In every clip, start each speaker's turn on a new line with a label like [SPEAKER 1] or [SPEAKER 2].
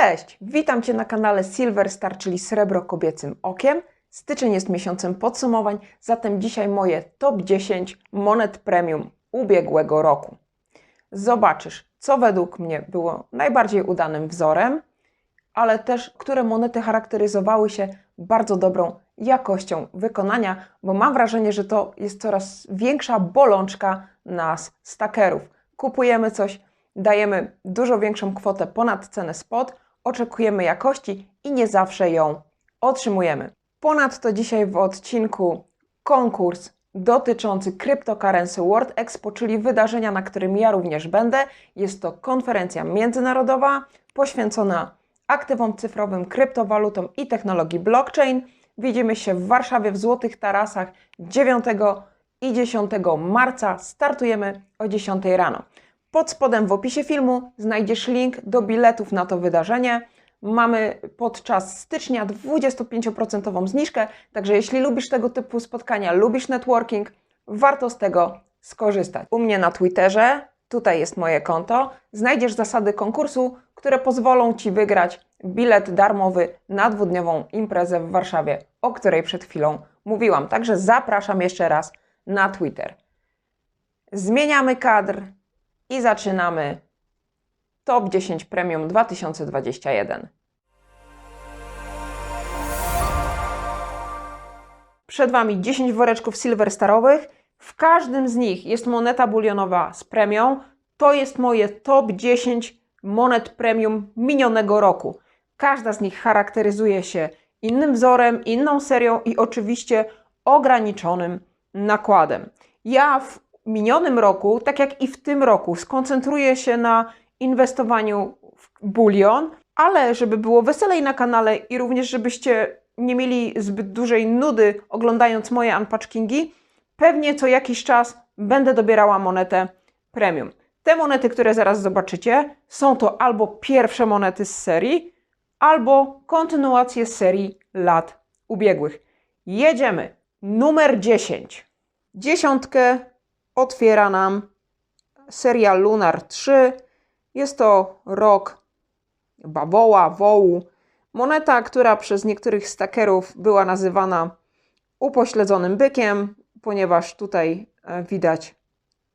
[SPEAKER 1] Cześć! Witam Cię na kanale Silver Star, czyli Srebro Kobiecym Okiem. Styczeń jest miesiącem podsumowań, zatem dzisiaj moje top 10 monet premium ubiegłego roku. Zobaczysz, co według mnie było najbardziej udanym wzorem, ale też które monety charakteryzowały się bardzo dobrą jakością wykonania, bo mam wrażenie, że to jest coraz większa bolączka nas, stakerów. Kupujemy coś, dajemy dużo większą kwotę ponad cenę spot, oczekujemy jakości i nie zawsze ją otrzymujemy. Ponadto dzisiaj w odcinku konkurs dotyczący Cryptocurrency World Expo, czyli wydarzenia, na którym ja również będę. Jest to konferencja międzynarodowa poświęcona aktywom cyfrowym, kryptowalutom i technologii blockchain. Widzimy się w Warszawie w Złotych Tarasach 9 i 10 marca. Startujemy o 10 rano. Pod spodem w opisie filmu znajdziesz link do biletów na to wydarzenie. Mamy podczas stycznia 25% zniżkę, także jeśli lubisz tego typu spotkania, lubisz networking, warto z tego skorzystać. U mnie na Twitterze, tutaj jest moje konto, znajdziesz zasady konkursu, które pozwolą Ci wygrać bilet darmowy na dwudniową imprezę w Warszawie, o której przed chwilą mówiłam. Także zapraszam jeszcze raz na Twitter. Zmieniamy kadr i zaczynamy Top 10 Premium 2021. Przed Wami 10 woreczków silver starowych. W każdym z nich jest moneta bulionowa z premią. To jest moje top 10 monet premium minionego roku. Każda z nich charakteryzuje się innym wzorem, inną serią i oczywiście ograniczonym nakładem. Ja w minionym roku, tak jak i w tym roku, skoncentruję się na inwestowaniu w bulion, ale żeby było weselej na kanale i również żebyście nie mieli zbyt dużej nudy oglądając moje unpatchingi, pewnie co jakiś czas będę dobierała monetę premium. Te monety, które zaraz zobaczycie, są to albo pierwsze monety z serii, albo kontynuacje serii lat ubiegłych. Jedziemy. Numer 10. Dziesiątkę otwiera nam seria Lunar 3. Jest to rok bawoła, wołu. Moneta, która przez niektórych stakerów była nazywana upośledzonym bykiem, ponieważ tutaj e, widać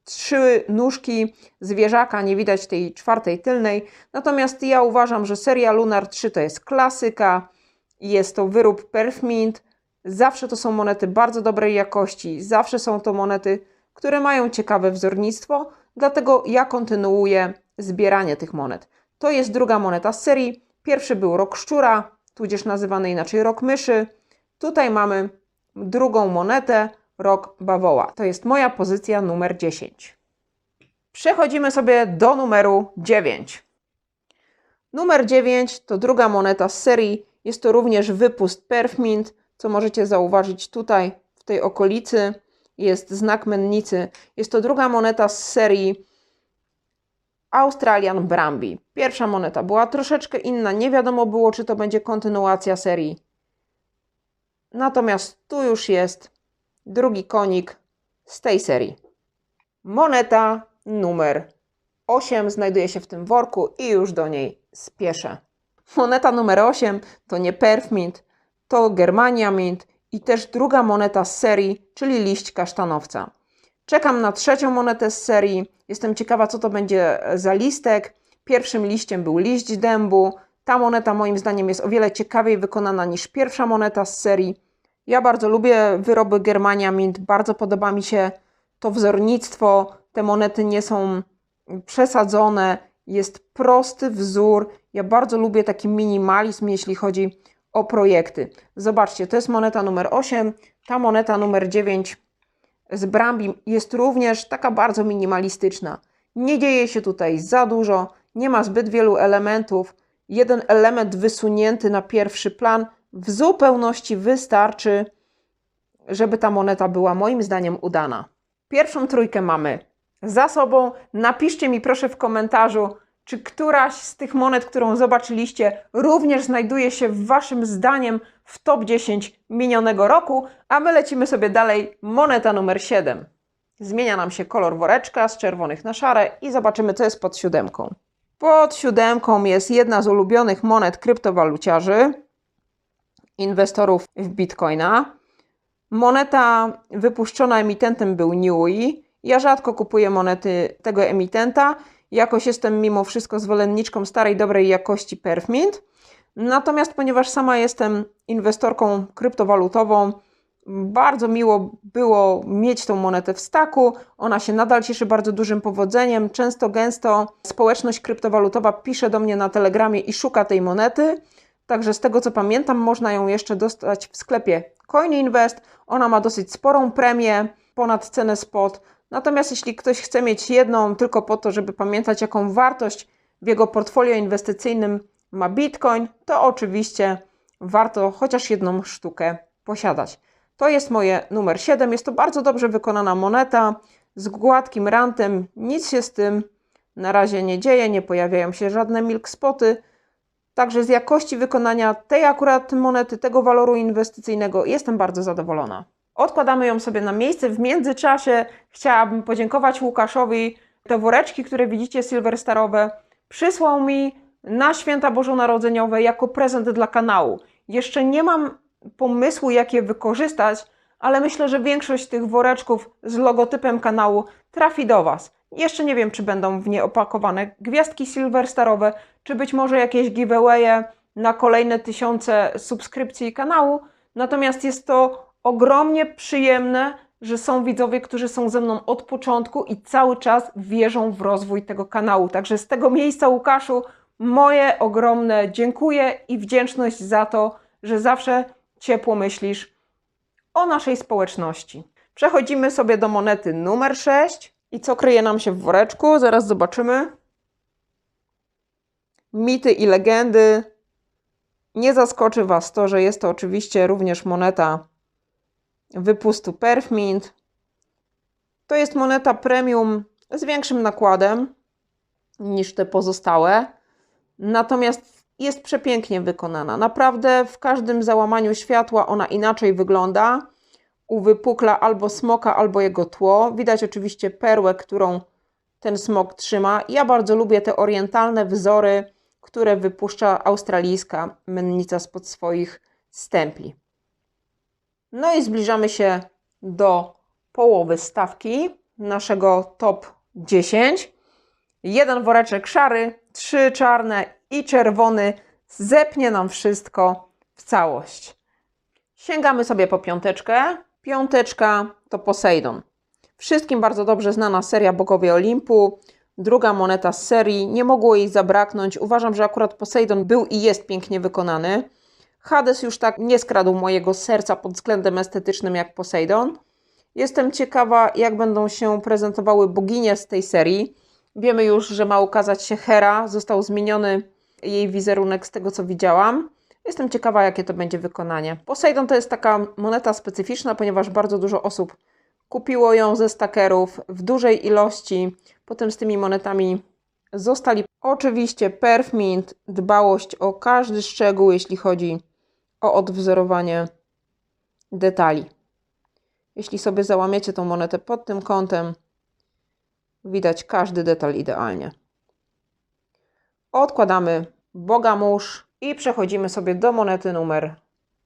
[SPEAKER 1] trzy nóżki zwierzaka, nie widać tej czwartej tylnej. Natomiast ja uważam, że seria Lunar 3 to jest klasyka, jest to wyrób Perfmint. Zawsze to są monety bardzo dobrej jakości, zawsze są to monety, które mają ciekawe wzornictwo, dlatego ja kontynuuję zbieranie tych monet. To jest druga moneta z serii. Pierwszy był rok szczura, tudzież nazywany inaczej rok myszy. Tutaj mamy drugą monetę, rok bawoła. To jest moja pozycja numer 10. Przechodzimy sobie do numeru 9. Numer 9 to druga moneta z serii. Jest to również wypust Perfmint, co możecie zauważyć tutaj w tej okolicy. Jest znak mennicy. Jest to druga moneta z serii Australian Brambi. Pierwsza moneta była troszeczkę inna. Nie wiadomo było, czy to będzie kontynuacja serii. Natomiast tu już jest drugi konik z tej serii. Moneta numer 8 znajduje się w tym worku i już do niej spieszę. Moneta numer 8 to nie Perfmint, to Germania Mint i też druga moneta z serii, czyli liść kasztanowca. Czekam na trzecią monetę z serii. Jestem ciekawa, co to będzie za listek. Pierwszym liściem był liść dębu. Ta moneta moim zdaniem jest o wiele ciekawiej wykonana niż pierwsza moneta z serii. Ja bardzo lubię wyroby Germania Mint, bardzo podoba mi się to wzornictwo. Te monety nie są przesadzone, jest prosty wzór. Ja bardzo lubię taki minimalizm, jeśli chodzi o projekty. Zobaczcie, to jest moneta numer 8, ta moneta numer 9 z Brambi jest również taka bardzo minimalistyczna. Nie dzieje się tutaj za dużo, nie ma zbyt wielu elementów. Jeden element wysunięty na pierwszy plan w zupełności wystarczy, żeby ta moneta była moim zdaniem udana. Pierwszą trójkę mamy za sobą. Napiszcie mi proszę w komentarzu, czy któraś z tych monet, którą zobaczyliście, również znajduje się w Waszym zdaniem w top 10 minionego roku, a my lecimy sobie dalej. Moneta numer 7. Zmienia nam się kolor woreczka z czerwonych na szare i zobaczymy, co jest pod siódemką. Pod siódemką jest jedna z ulubionych monet kryptowaluciarzy, inwestorów w bitcoina. Moneta wypuszczona emitentem był Niui. Ja rzadko kupuję monety tego emitenta. Jakoś jestem mimo wszystko zwolenniczką starej, dobrej jakości Perfmint. Natomiast ponieważ sama jestem inwestorką kryptowalutową, bardzo miło było mieć tą monetę w staku. Ona się nadal cieszy bardzo dużym powodzeniem. Często, gęsto społeczność kryptowalutowa pisze do mnie na Telegramie i szuka tej monety. Także z tego co pamiętam, można ją jeszcze dostać w sklepie CoinInvest. Ona ma dosyć sporą premię, ponad cenę spot. Natomiast jeśli ktoś chce mieć jedną tylko po to, żeby pamiętać, jaką wartość w jego portfolio inwestycyjnym ma Bitcoin, to oczywiście warto chociaż jedną sztukę posiadać. To jest moje numer 7. Jest to bardzo dobrze wykonana moneta z gładkim rantem. Nic się z tym na razie nie dzieje, nie pojawiają się żadne milk spoty. Także z jakości wykonania tej akurat monety, tego waloru inwestycyjnego jestem bardzo zadowolona. Odkładamy ją sobie na miejsce. W międzyczasie chciałabym podziękować Łukaszowi. Te woreczki, które widzicie, silverstarowe, przysłał mi na święta bożonarodzeniowe jako prezent dla kanału. Jeszcze nie mam pomysłu, jak je wykorzystać, ale myślę, że większość tych woreczków z logotypem kanału trafi do Was. Jeszcze nie wiem, czy będą w nie opakowane gwiazdki silverstarowe, czy być może jakieś giveawaye na kolejne tysiące subskrypcji kanału. Natomiast jest to ogromnie przyjemne, że są widzowie, którzy są ze mną od początku i cały czas wierzą w rozwój tego kanału. Także z tego miejsca, Łukaszu, moje ogromne dziękuję i wdzięczność za to, że zawsze ciepło myślisz o naszej społeczności. Przechodzimy sobie do monety numer 6. I co kryje nam się w woreczku? Zaraz zobaczymy. Mity i legendy. Nie zaskoczy Was to, że jest to oczywiście również moneta wypustu Perfmint. To jest moneta premium z większym nakładem niż te pozostałe. Natomiast jest przepięknie wykonana. Naprawdę w każdym załamaniu światła ona inaczej wygląda. Uwypukla albo smoka, albo jego tło. Widać oczywiście perłę, którą ten smok trzyma. Ja bardzo lubię te orientalne wzory, które wypuszcza australijska mennica spod swoich stempli. No i zbliżamy się do połowy stawki naszego top 10. Jeden woreczek szary, trzy czarne i czerwony zepnie nam wszystko w całość. Sięgamy sobie po piąteczkę. Piąteczka to Poseidon. Wszystkim bardzo dobrze znana seria Bogowie Olimpu. Druga moneta z serii. Nie mogło jej zabraknąć. Uważam, że akurat Poseidon był i jest pięknie wykonany. Hades już tak nie skradł mojego serca pod względem estetycznym jak Poseidon. Jestem ciekawa, jak będą się prezentowały boginie z tej serii. Wiemy już, że ma ukazać się Hera. Został zmieniony jej wizerunek z tego, co widziałam. Jestem ciekawa, jakie to będzie wykonanie. Poseidon to jest taka moneta specyficzna, ponieważ bardzo dużo osób kupiło ją ze stakerów w dużej ilości. Potem z tymi monetami zostali. Oczywiście Perfmint, dbałość o każdy szczegół, jeśli chodzi o odwzorowanie detali. Jeśli sobie załamiecie tą monetę pod tym kątem, widać każdy detal idealnie. Odkładamy Bogamórz i przechodzimy sobie do monety numer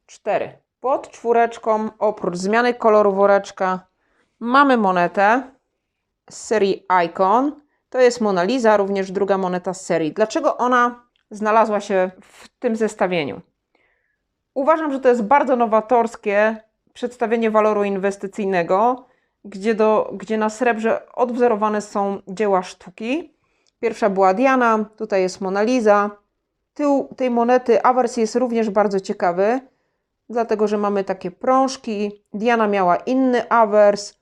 [SPEAKER 1] 4. Pod czwóreczką, oprócz zmiany koloru woreczka, mamy monetę z serii Icon. To jest Mona Lisa, również druga moneta z serii. Dlaczego ona znalazła się w tym zestawieniu? Uważam, że to jest bardzo nowatorskie przedstawienie waloru inwestycyjnego, gdzie, do, gdzie na srebrze odwzorowane są dzieła sztuki. Pierwsza była Diana, tutaj jest Mona Lisa. Tył tej monety awers jest również bardzo ciekawy, dlatego że mamy takie prążki. Diana miała inny awers.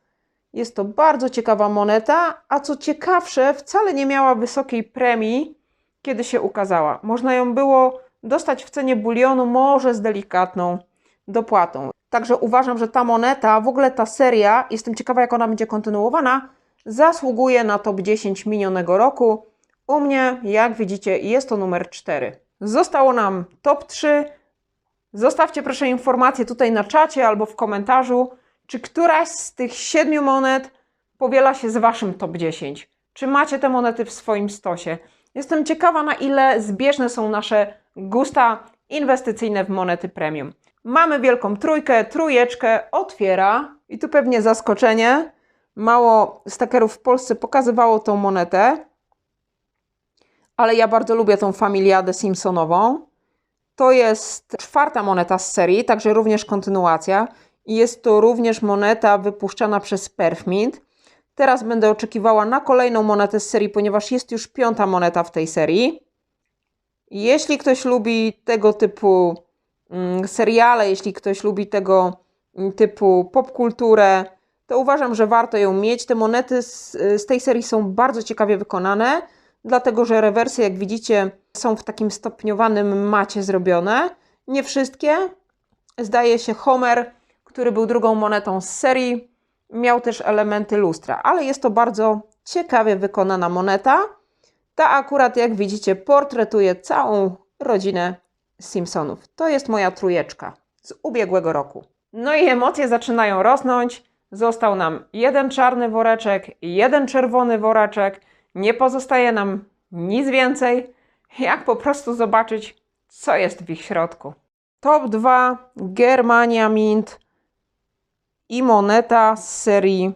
[SPEAKER 1] Jest to bardzo ciekawa moneta, a co ciekawsze, wcale nie miała wysokiej premii, kiedy się ukazała. Można ją było dostać w cenie bulionu, może z delikatną dopłatą. Także uważam, że ta moneta, w ogóle ta seria, jestem ciekawa, jak ona będzie kontynuowana, zasługuje na top 10 minionego roku. U mnie, jak widzicie, jest to numer 4. Zostało nam top 3. Zostawcie proszę informację tutaj na czacie albo w komentarzu, czy któraś z tych siedmiu monet powiela się z Waszym top 10. Czy macie te monety w swoim stosie? Jestem ciekawa, na ile zbieżne są nasze gusta inwestycyjne w monety premium. Mamy wielką trójkę, trójeczkę, otwiera i tu pewnie zaskoczenie. Mało stakerów w Polsce pokazywało tą monetę, ale ja bardzo lubię tą familiadę Simpsonową. To jest czwarta moneta z serii, także również kontynuacja. I jest to również moneta wypuszczana przez Perfmint. Teraz będę oczekiwała na kolejną monetę z serii, ponieważ jest już piąta moneta w tej serii. Jeśli ktoś lubi tego typu mm, seriale, jeśli ktoś lubi tego mm, typu popkulturę, to uważam, że warto ją mieć. Te monety z, z tej serii są bardzo ciekawie wykonane, dlatego że rewersy, jak widzicie, są w takim stopniowanym macie zrobione. Nie wszystkie. Zdaje się, Homer, który był drugą monetą z serii, miał też elementy lustra, ale jest to bardzo ciekawie wykonana moneta. Ta akurat, jak widzicie, portretuje całą rodzinę Simpsonów. To jest moja trójeczka z ubiegłego roku. No i emocje zaczynają rosnąć. Został nam jeden czarny woreczek, jeden czerwony woreczek. Nie pozostaje nam nic więcej, jak po prostu zobaczyć, co jest w ich środku. Top 2 Germania Mint i moneta z serii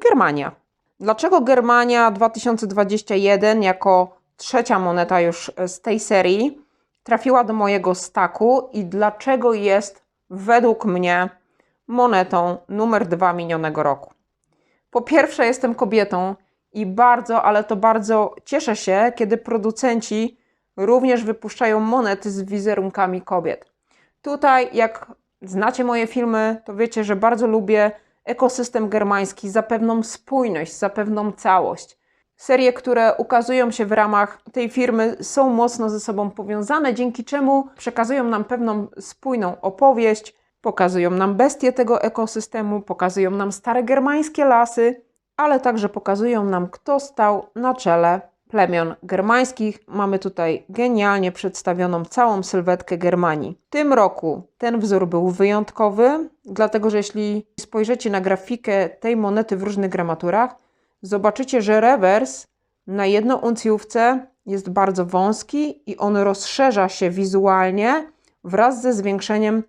[SPEAKER 1] Germania. Dlaczego Germania 2021 jako trzecia moneta już z tej serii trafiła do mojego staku i dlaczego jest według mnie monetą numer dwa minionego roku? Po pierwsze, jestem kobietą i bardzo, ale to bardzo cieszę się, kiedy producenci również wypuszczają monety z wizerunkami kobiet. Tutaj, jak znacie moje filmy, to wiecie, że bardzo lubię ekosystem germański za pewną spójność, za pewną całość. Serie, które ukazują się w ramach tej firmy, są mocno ze sobą powiązane, dzięki czemu przekazują nam pewną spójną opowieść, pokazują nam bestie tego ekosystemu, pokazują nam stare germańskie lasy, ale także pokazują nam, kto stał na czele plemion germańskich. Mamy tutaj genialnie przedstawioną całą sylwetkę Germanii. W tym roku ten wzór był wyjątkowy, dlatego że jeśli spojrzycie na grafikę tej monety w różnych gramaturach, zobaczycie, że rewers na jedną uncjówce jest bardzo wąski i on rozszerza się wizualnie wraz ze zwiększeniem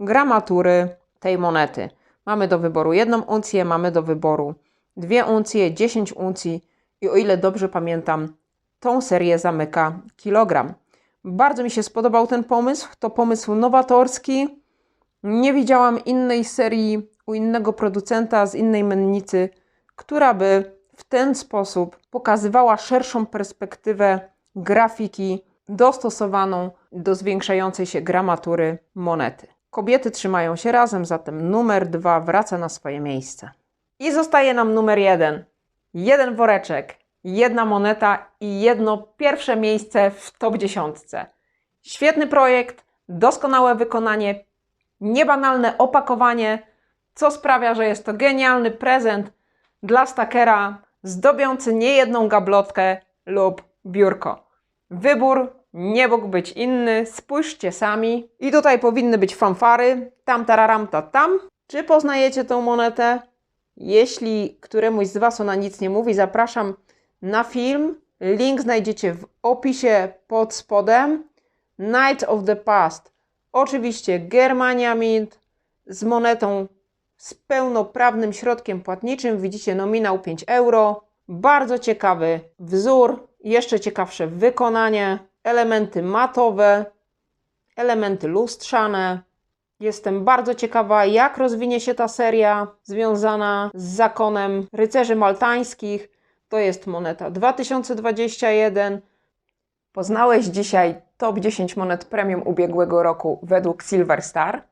[SPEAKER 1] gramatury tej monety. Mamy do wyboru jedną uncję, mamy do wyboru dwie uncje, 10 uncji i o ile dobrze pamiętam, tą serię zamyka kilogram. Bardzo mi się spodobał ten pomysł. To pomysł nowatorski. Nie widziałam innej serii u innego producenta z innej mennicy, która by w ten sposób pokazywała szerszą perspektywę grafiki dostosowaną do zwiększającej się gramatury monety. Kobiety trzymają się razem, zatem numer dwa wraca na swoje miejsce. I zostaje nam numer jeden. Jeden woreczek, jedna moneta i jedno pierwsze miejsce w top 10. Świetny projekt, doskonałe wykonanie, niebanalne opakowanie, co sprawia, że jest to genialny prezent dla stakera zdobiący niejedną gablotkę lub biurko. Wybór nie mógł być inny, spójrzcie sami. I tutaj powinny być fanfary, tam tararam ta tam. Czy poznajecie tą monetę? Jeśli któremuś z Was ona nic nie mówi, zapraszam na film. Link znajdziecie w opisie pod spodem. Night of the Past. Oczywiście Germania Mint z monetą z pełnoprawnym środkiem płatniczym. Widzicie nominał 5 euro. Bardzo ciekawy wzór, jeszcze ciekawsze wykonanie, elementy matowe, elementy lustrzane. Jestem bardzo ciekawa, jak rozwinie się ta seria związana z zakonem rycerzy maltańskich. To jest moneta 2021. Poznałeś dzisiaj top 10 monet premium ubiegłego roku według Silver Star.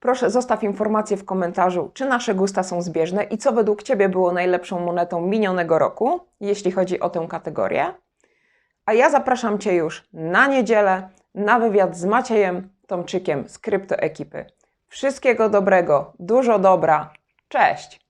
[SPEAKER 1] Proszę zostaw informację w komentarzu, czy nasze gusta są zbieżne i co według Ciebie było najlepszą monetą minionego roku, jeśli chodzi o tę kategorię. A ja zapraszam Cię już na niedzielę na wywiad z Maciejem Tomczykiem z kryptoekipy. Wszystkiego dobrego, dużo dobra. Cześć!